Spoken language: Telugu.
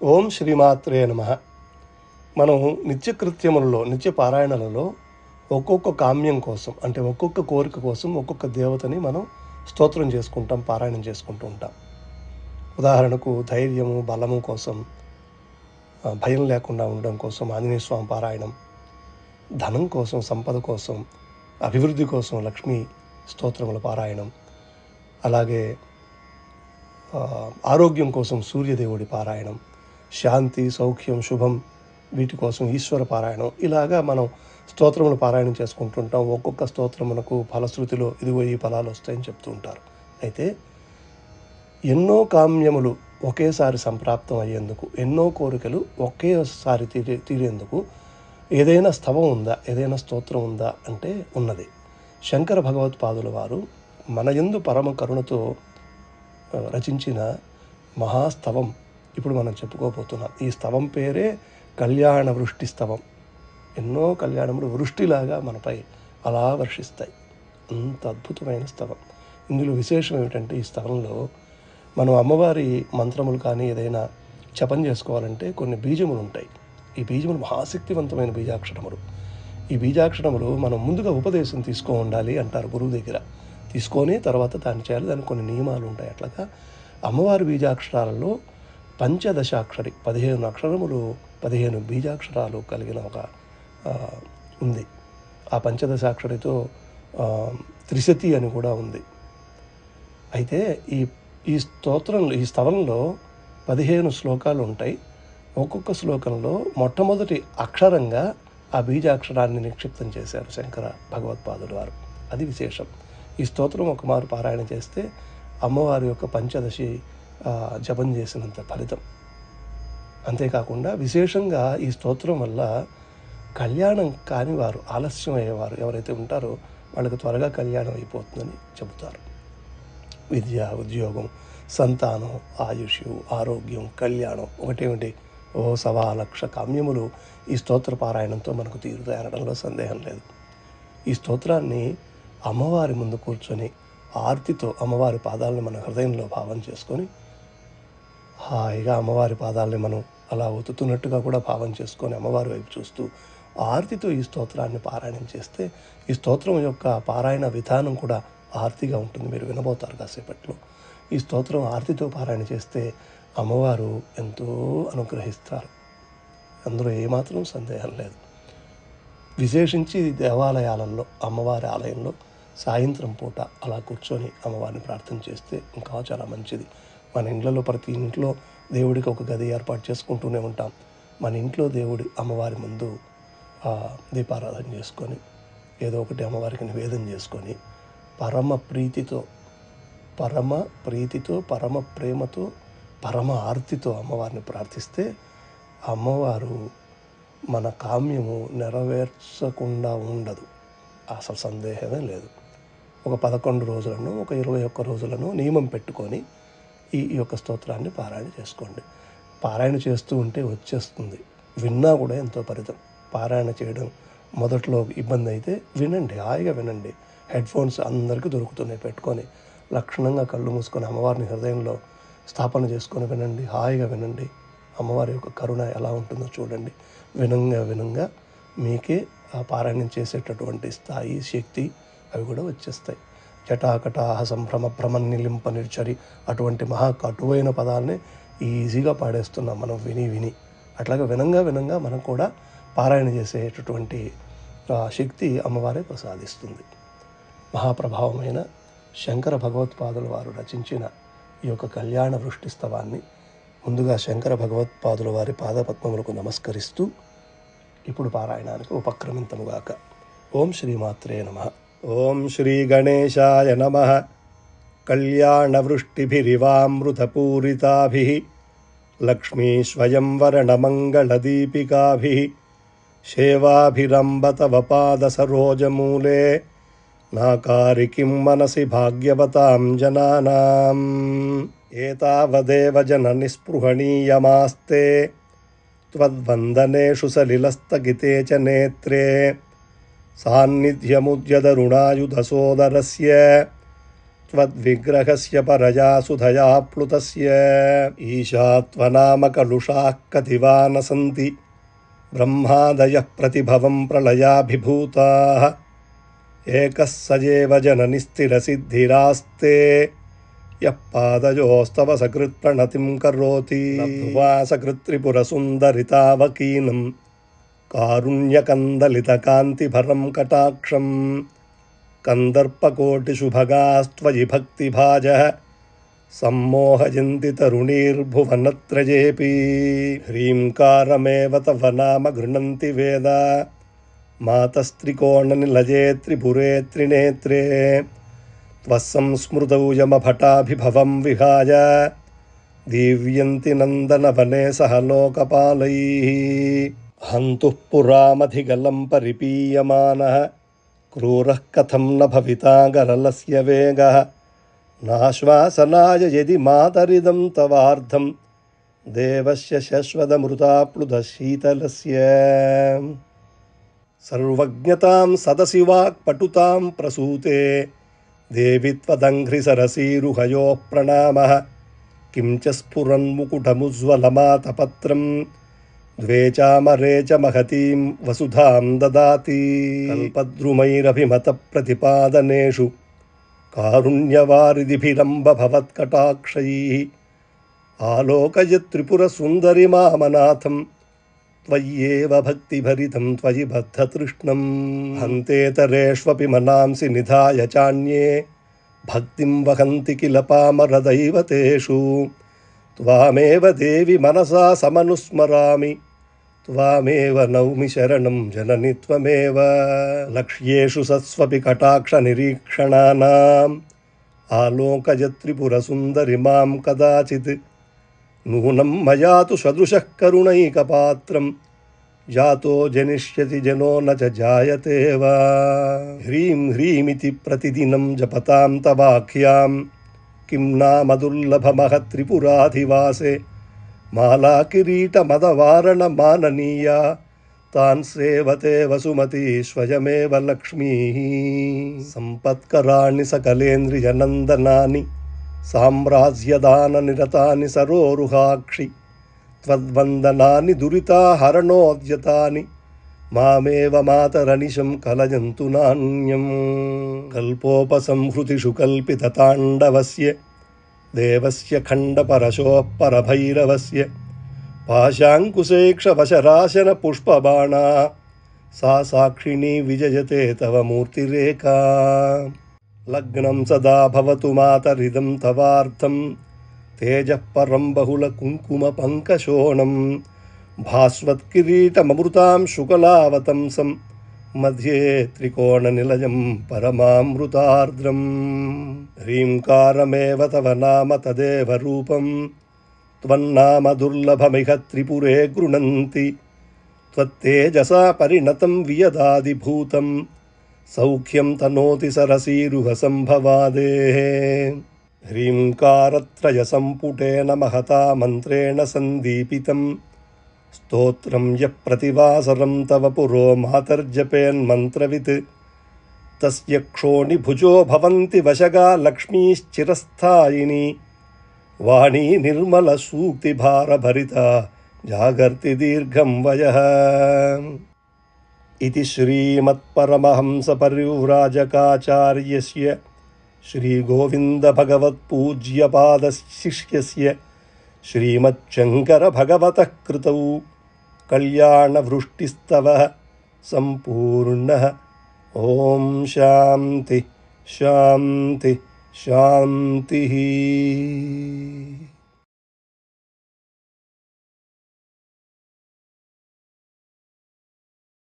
ఓం శ్రీమాత్రే నమ. మనం నిత్యకృత్యములలో నిత్య పారాయణలలో ఒక్కొక్క కామ్యం కోసం అంటే ఒక్కొక్క కోరిక కోసం ఒక్కొక్క దేవతని మనం స్తోత్రం చేసుకుంటాం పారాయణం చేసుకుంటూ ఉంటాం. ఉదాహరణకు ధైర్యము బలము కోసం భయం లేకుండా ఉండడం కోసం ఆంజనేయ స్వామి పారాయణం ధనం కోసం సంపద కోసం అభివృద్ధి కోసం లక్ష్మీ స్తోత్రముల పారాయణం అలాగే ఆరోగ్యం కోసం సూర్యదేవుడి పారాయణం శాంతి సౌఖ్యం శుభం వీటి కోసం ఈశ్వర పారాయణం. ఇలాగా మనం స్తోత్రములు పారాయణం చేసుకుంటుంటాం. ఒక్కొక్క స్తోత్రమునకు ఫలశ్రుతిలో ఇదిగో ఈ ఫలాలు వస్తాయని చెప్తూ ఉంటారు. అయితే ఎన్నో కామ్యములు ఒకేసారి సంప్రాప్తం అయ్యేందుకు ఎన్నో కోరికలు ఒకేసారి తీరే తీరేందుకు ఏదైనా స్తవం ఉందా ఏదైనా స్తోత్రం ఉందా అంటే ఉన్నది. శంకర భగవత్పాదుల వారు మన యందు పరమ కరుణతో రచించిన మహాస్తవం ఇప్పుడు మనం చెప్పుకోబోతున్నాం. ఈ స్తవం పేరే కళ్యాణ వృష్టి స్తవం. ఎన్నో కళ్యాణములు వృష్టిలాగా మనపై అలా వర్షిస్తాయి. అంత అద్భుతమైన స్తవం. ఇందులో విశేషం ఏమిటంటే ఈ స్తవంలో మనం అమ్మవారి మంత్రములు కానీ ఏదైనా జపం చేసుకోవాలంటే కొన్ని బీజములు ఉంటాయి. ఈ బీజములు మహాశక్తివంతమైన బీజాక్షరములు. ఈ బీజాక్షరములు మనం ముందుగా ఉపదేశం తీసుకో ఉండాలి అంటారు గురువు దగ్గర. తీసుకొని తర్వాత దాన్ని చేయాలి. దానికి కొన్ని నియమాలు ఉంటాయి. అట్లాగా అమ్మవారి బీజాక్షరాలలో పంచదశాక్షరి పదిహేను అక్షరములు పదిహేను బీజాక్షరాలు కలిగిన ఒక ఉంది. ఆ పంచదశాక్షరితో త్రిశతి అని కూడా ఉంది. అయితే ఈ ఈ స్తోత్రంలో ఈ స్తవంలో పదిహేను శ్లోకాలు ఉంటాయి. ఒక్కొక్క శ్లోకంలో మొట్టమొదటి అక్షరంగా ఆ బీజాక్షరాన్ని నిక్షిప్తం చేశారు శంకర భగవత్పాదుడు వారు. అది విశేషం. ఈ స్తోత్రం ఒక మారు పారాయణ చేస్తే అమ్మవారి యొక్క పంచదశి జపం చేసినంత ఫలితం. అంతేకాకుండా విశేషంగా ఈ స్తోత్రం వల్ల కళ్యాణం కాని వారు ఆలస్యం అయ్యేవారు ఎవరైతే ఉంటారో వాళ్ళకి త్వరగా కళ్యాణం అయిపోతుందని చెబుతారు. విద్య ఉద్యోగం సంతానం ఆయుష్ ఆరోగ్యం కళ్యాణం ఒకటేమిటి ఓ సవా లక్ష కామ్యములు ఈ స్తోత్ర పారాయణంతో మనకు తీరుతాయి సందేహం లేదు. ఈ స్తోత్రాన్ని అమ్మవారి ముందు కూర్చొని ఆర్తితో అమ్మవారి పాదాలను మన హృదయంలో భావం చేసుకొని హాయిగా అమ్మవారి పాదాలని మనం అలా ఒత్తుతున్నట్టుగా కూడా భావం చేసుకొని అమ్మవారి వైపు చూస్తూ ఆర్తితో ఈ స్తోత్రాన్ని పారాయణం చేస్తే ఈ స్తోత్రం యొక్క పారాయణ విధానం కూడా ఆర్తిగా ఉంటుంది. మీరు వినబోతారు కాసేపట్లో. ఈ స్తోత్రం ఆర్తితో పారాయణ చేస్తే అమ్మవారు ఎంతో అనుగ్రహిస్తారు. అందులో ఏమాత్రం సందేహం లేదు. విశేషించి దేవాలయాలలో అమ్మవారి ఆలయంలో సాయంత్రం పూట అలా కూర్చొని అమ్మవారిని ప్రార్థన చేస్తే ఇంకా చాలా మంచిది. మన ఇండ్లలో ప్రతి ఇంట్లో దేవుడికి ఒక గది ఏర్పాటు చేసుకుంటూనే ఉంటాం. మన ఇంట్లో దేవుడి అమ్మవారి ముందు దీపారాధన చేసుకొని ఏదో ఒకటి అమ్మవారికి నివేదన చేసుకొని పరమ ప్రీతితో పరమ ప్రీతితో పరమ ప్రేమతో పరమ ఆర్తితో అమ్మవారిని ప్రార్థిస్తే అమ్మవారు మన కామ్యము నెరవేర్చకుండా ఉండదు. అసలు సందేహమే లేదు. ఒక పదకొండు రోజులను ఒక ఇరవై ఒక్క రోజులను నియమం పెట్టుకొని ఈ యొక్క స్తోత్రాన్ని పారాయణ చేసుకోండి. పారాయణ చేస్తూ ఉంటే వచ్చేస్తుంది. విన్నా కూడా ఎంతో ఫలితం పారాయణ చేయడం మొదట్లో ఇబ్బంది అయితే వినండి హాయిగా వినండి. హెడ్ ఫోన్స్ అందరికీ దొరుకుతున్నాయి పెట్టుకొని. లక్షణంగా కళ్ళు మూసుకొని అమ్మవారిని హృదయంలో స్థాపన చేసుకొని వినండి హాయిగా వినండి. అమ్మవారి యొక్క కరుణ ఎలా ఉంటుందో చూడండి. వినంగా వినంగా మీకే ఆ పారాయణం చేసేటటువంటి స్థాయి శక్తి అవి కూడా వచ్చేస్తాయి. జటాకటాహ సంభ్రమ భ్రమన్నిలింప నిర్చరి అటువంటి మహా కటువైన పదాలని ఈజీగా పాడేస్తున్నాం మనం విని విని. అట్లాగే వినంగా వినంగా మనం కూడా పారాయణ చేసేటటువంటి శక్తి అమ్మవారే ప్రసాదిస్తుంది. మహాప్రభావమైన శంకర భగవత్పాదుల వారు రచించిన ఈ యొక్క కళ్యాణ వృష్టిస్తవాన్ని ముందుగా శంకర భగవత్పాదుల వారి పాదపద్మములకు నమస్కరిస్తూ ఇప్పుడు పారాయణానికి ఉపక్రమింతముగాక ఓం శ్రీమాత్రే నమ. ॐ श्रीगणेशाय नमः। कल्याणवृष्टिभिरिवामृतपूरिताभिः लक्ष्मीस्वयं वरणमङ्गलदीपिकाभिः सेवाभिरम्बतवपादसरोजमूले नाकारिकिं मनसि भाग्यवतां जनानाम्। एतावदेव जननिस्पृहणीयमास्ते त्वद्वन्दनेषु सलिलस्तगिते च नेत्रे। सान्निध्यमुद्यदरुणायुधसोदरस्य त्वद्विग्रहस्य परया सुधया प्लुतस्य। ईशात्वनामकलुषाः कति वा न सन्ति ब्रह्मादयः प्रतिभवं प्रलयाभिभूताः। एकः सजेव जननि स्थिरसिद्धिरास्ते यः पादयोस्तव सकृत्प्रणतिं करोति। वा सकृत्त्रिपुरसुन्दरितावकीनं कारुण्यकन्दलितकान्तिभरं कटाक्षं। कन्दर्पकोटिशुभगास्त्वयि भक्तिभाजः सम्मोहयन्ति तरुणीर्भुवनत्रयेऽपि ह्रीङ्कारमेव तव नाम गृह्णन्ति वेद। मातस्त्रिकोणनिलये त्रिपुरे त्रिनेत्रे। त्वः संस्मृतौ यमभटाभिभवं विहाय। दीव्यन्ति नन्दनवने सह लोकपालैः हन्तुः पुरामधिगलं परिपीयमानः क्रूरः कथं न भविता गरलस्य वेगः। नाश्वासनाय यदि मातरिदं तवार्धं देवस्य शश्वतमृताप्लुतशीतलस्य सर्वज्ञतां सदसि वाक्पटुतां प्रसूते देवि त्वदङ्घ्रिसरसीरुहयोः प्रणामः। किं च स्फुरन्मुकुटमुज्ज्वलमातपत्रं द्वे चामरे च महतीं वसुधां ददाति। कल्पद्रुमैरभिमतप्रतिपादनेषु कारुण्यवारिधिभिरम्ब भवत्कटाक्षैः आलोकयत्रिपुरसुन्दरि मामनाथं त्वय्येव भक्तिभरितं त्वयि बद्धतृष्णं हन्तेतरेष्वपि मनांसि निधाय चान्ये, भक्तिं वहन्ति किल पामरदैवतेषु। त्वामेव देवि मनसा समनुस्मरामि। त्वामेव नौमि शरणं जननि त्वमेव। लक्ष्येषु सत्स्वपि कटाक्षनिरीक्षणानाम्। आलोकयत्रिपुरसुन्दरि माँ कदाचित्। नूनं मया तु सदृशः करुणैकपात्रं। जातो जनिष्यति जनो न च जायते वा ह्रीं ह्रीमिति प्रतिदिनं जपतां तवाख्यां। किं नाम दुर्लभमहत्रिपुराधिवासे। मालाकिरीटमदवारणमाननीया तान् सेवते वसुमती स्वयमेव लक्ष्मीः। सम्पत्कराणि सकलेन्द्रियनन्दनानि साम्राज्यदाननिरतानि सरोरुहाक्षि त्वद्वन्दनानि दुरिताहरणोद्यतानि मामेव मातरनिशं कलयन्तु नान्यं कल्पोपसंहृतिषु कल्पितताण्डवस्य देवस्य खण्डपरशोः परभैरवस्य पाशाङ्कुशेक्षवशराशनपुष्पबाणा। सा साक्षिणी विजयते तव मूर्तिरेका लग्नं सदा भवतु मातरिदं तवार्थं। तेजः परं बहुलकुङ्कुमपङ्कशोणं। भास्वत्किरीटममृतां शुकलावतंसं मध्ये त्रिकोणनिलयं परमामृतार्द्रं ह्रीङ्कारमेव तव नाम तदेव रूपं त्वन्नाम दुर्लभमिह त्रिपुरे गृह्णन्ति। त्वत्तेजसा परिणतं वियदादिभूतं सौख्यं तनोति सरसीरुहसम्भवादेः। ह्रीङ्कारत्रयसम्पुटेन महता मन्त्रेण सन्दीपितं स्तोत्रं यः प्रतिवासरं तव पुरो मातर्जपेन्मन्त्रवित् तस्य क्षोणिभुजो भवन्ति वशगा लक्ष्मीश्चिरस्थायिनी वाणी निर्मलसूक्तिभारभरिता जागर्ति दीर्घं वयः इति श्रीमत्परमहंसपरिव्राजकाचार्यस्य श्रीगोविन्दभगवत्पूज्यपादशिष्यस्य श्रीमच्छङ्करभगवतः कृतौ कल्याणवृष्टिस्तवः सम्पूर्णः। ॐ शान्ति शान्ति शान्तिः।